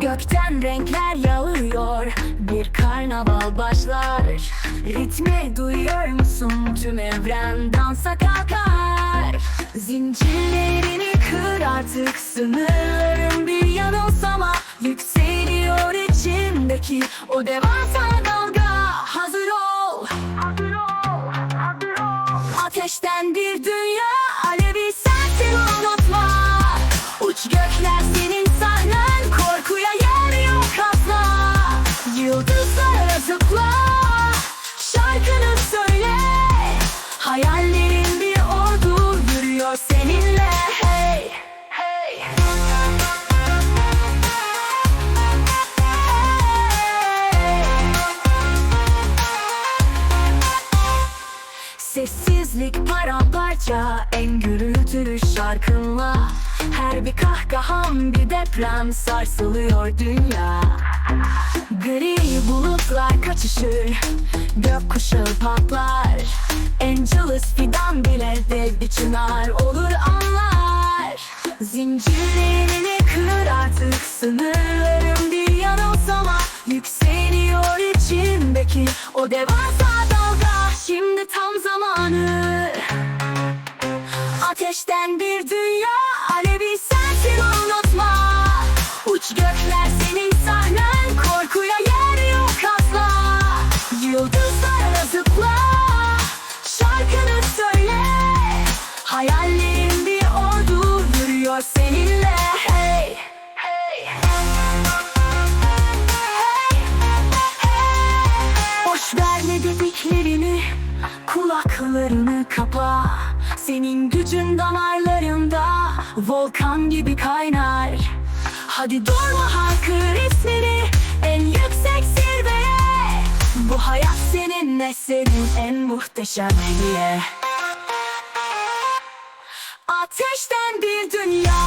Gökten renkler yağıyor Bir karnaval başlar. Ritmi duyuyor musun? Tüm evren dansa kalkar. Zincirlerini kır artık sınırların bir yanılsama Yükseliyor içindeki o devasa dalga. Hazır ol. Hazır ol Hazır ol. Ateşten bir dünya Sessizlik paramparça en gürültülü şarkınla. Her bir kahkaham bir deprem sarsılıyor dünya. Gri bulutlar kaçışır Gökkuşağı patlar. Angelus fidan bile dev çınar olur anlar. Zincirlerini kır artık sınırların bir yanılsama Yükseliyor içindeki o devasa Ateşten bir dünya alevi sensin unutma. Uç gökler senin sahnen korkuya yer yok asla. Yıldızlara zıpla şarkını söyle. Hayallerin bir ordu yürüyor seninle. Boş verme dediklerini Kulaklarını kapa Senin gücün damarlarında Volkan gibi kaynar. Hadi durma haykır ismini En yüksek zirveye. Bu hayat seninle senin en muhteşem hediye. Ateşten bir dünya